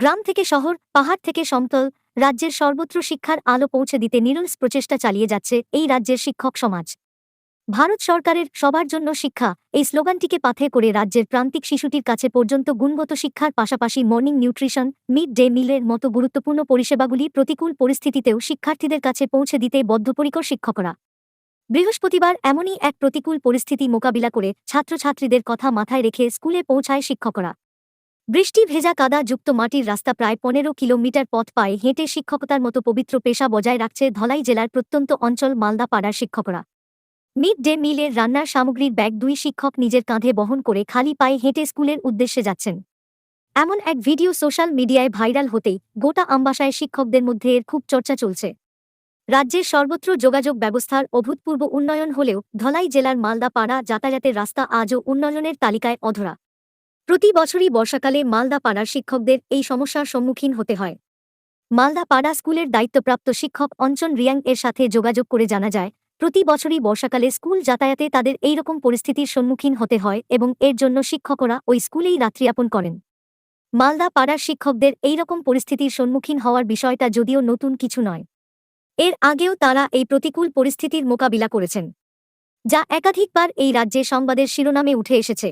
গ্রাম থেকে শহর, পাহাড় থেকে সমতল, রাজ্যের সর্বত্র শিক্ষার আলো পৌঁছে দিতে নিরলস প্রচেষ্টা চালিয়ে যাচ্ছে এই রাজ্যের শিক্ষক সমাজ। ভারত সরকারের সবার জন্য শিক্ষা, এই স্লোগানটিকে পাথে করে রাজ্যের প্রান্তিক শিশুটির কাছে পর্যন্ত গুণগত শিক্ষার পাশাপাশি মর্নিং নিউট্রিশন, মিড ডে মিলের মতো গুরুত্বপূর্ণ পরিষেবাগুলি প্রতিকূল পরিস্থিতিতেও শিক্ষার্থীদের কাছে পৌঁছে দিতে বদ্ধপরিকর শিক্ষকরা। বৃহস্পতিবার এমনই এক প্রতিকূল পরিস্থিতি মোকাবিলা করে ছাত্রছাত্রীদের কথা মাথায় রেখে স্কুলে পৌঁছায় শিক্ষকরা। বৃষ্টি ভেজা কাদা যুক্ত মাটির রাস্তা প্রায় পনেরো কিলোমিটার পথ পায়ে হেঁটে শিক্ষকতার মতো পবিত্র পেশা বজায় রাখছে ধলাই জেলার প্রত্যন্ত অঞ্চল মালদা পাড়ার শিক্ষকরা। মিড ডে মিলের রান্নার সামগ্রীর ব্যাগ দুই শিক্ষক নিজের কাঁধে বহন করে খালি পায়ে হেঁটে স্কুলের উদ্দেশ্যে যাচ্ছেন। এমন এক ভিডিও সোশ্যাল মিডিয়ায় ভাইরাল হতেই গোটা আমবাসায় শিক্ষকদের মধ্যে এর খুব চর্চা চলছে। রাজ্যের সর্বত্র যোগাযোগ ব্যবস্থার অভূতপূর্ব উন্নয়ন হলেও ধলাই জেলার মালদা পাড়া যাতায়াতের রাস্তা আজও উন্নয়নের তালিকায় অধরা। প্রতি বছরই বর্ষাকালে মালদা পাড়ার শিক্ষকদের এই সমস্যার সম্মুখীন হতে হয়। মালদা পাড়া স্কুলের দায়িত্বপ্রাপ্ত শিক্ষক অঞ্চন রিয়াং এর সাথে যোগাযোগ করে জানা যায়, প্রতি বছরই বর্ষাকালে স্কুল যাতায়াতে তাদের এইরকম পরিস্থিতির সম্মুখীন হতে হয় এবং এর জন্য শিক্ষকরা ওই স্কুলেই রাত্রিযাপন করেন। মালদা পাড়ার শিক্ষকদের এইরকম পরিস্থিতির সম্মুখীন হওয়ার বিষয়টা যদিও নতুন কিছু নয়। এর আগেও তারা এই প্রতিকূল পরিস্থিতির মোকাবিলা করেছেন। যা একাধিকবার এই রাজ্যে সংবাদের শিরোনামে উঠে এসেছে।